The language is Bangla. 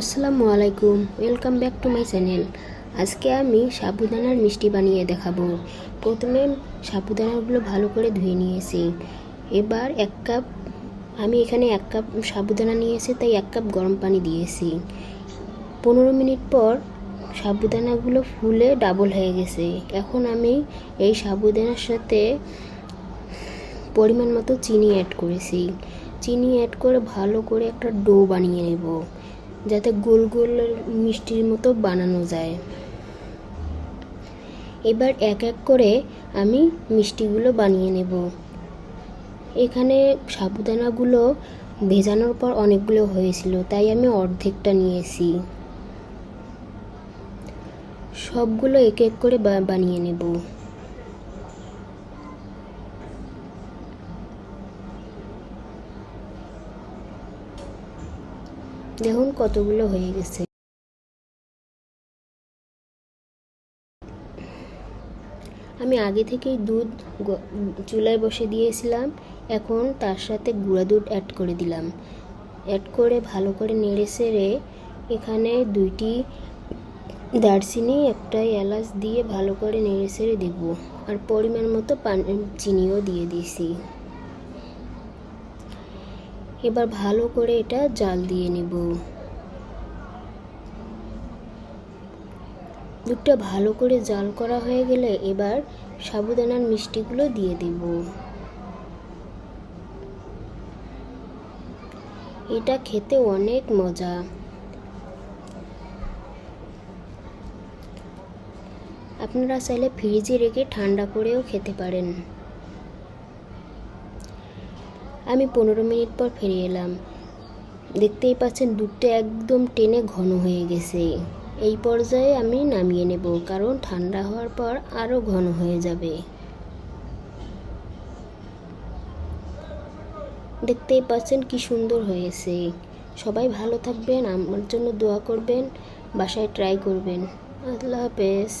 আসসালামু আলাইকুম welcome back to my channel আজকে আমি সাবুদানার মিষ্টি বানিয়ে দেখাবো। প্রথমে সাবুদানাগুলো ভালো করে ধুয়ে নিয়েছি। এবার এক কাপ আমি এখানে এক কাপ সাবুদানা নিয়েছি, তাই এক কাপ গরম পানি দিয়েছি। পনেরো মিনিট পর সাবুদানাগুলো ফুলে ডাবল হয়ে গেছে। এখন আমি এই সাবুদানার সাথে পরিমাণ মতো চিনি অ্যাড করেছি। চিনি অ্যাড করে ভালো করে একটা ডো বানিয়ে নেব। যাতে গোল গোল মিষ্টির মতো বানানো যায়। এবার এক এক করে আমি মিষ্টিগুলো বানিয়ে নেব। এখানে সাবুদানাগুলো ভেজানোর পর অনেকগুলো হয়েছিল, তাই আমি অর্ধেকটা নিয়েছি। সবগুলো এক এক করে বানিয়ে নেব। দেখুন কতগুলো হয়ে গেছে। আমি আগে থেকেই দুধ চুলায় বসে দিয়েছিলাম, এখন তার সাথে গুঁড়া দুধ অ্যাড করে দিলাম। অ্যাড করে ভালো করে নেড়ে সেড়ে এখানে দুইটি দারচিনি, একটা এলাচ দিয়ে ভালো করে নেড়ে সেড়ে দেবো। আর পরিমাণ মতো পানি চিনিও দিয়ে দিয়েছি। এবার ভালো করে এটা জাল দিয়ে নেব। দুধটা ভালো করে জাল করা হয়ে গেলে এবার সাবুদানার মিষ্টিগুলো দিয়ে দেব। এটা খেতে অনেক মজা। আপনারা চাইলে ফ্রিজে রেখে ঠান্ডা করেও খেতে পারেন। আমি পনেরো মিনিট পর ফিরে এলাম। দেখতেই পাচ্ছেন দুধটা একদম টেনে ঘন হয়ে গেছে। এই পর্যায়ে আমি নামিয়ে নেব, কারণ ঠান্ডা হওয়ার পর আরও ঘন হয়ে যাবে। দেখতেই পাচ্ছেন কি সুন্দর হয়েছে। সবাই ভালো থাকবেন, আমার জন্য দোয়া করবেন, বাসায় ট্রাই করবেন। আল্লাহ হাফেজ।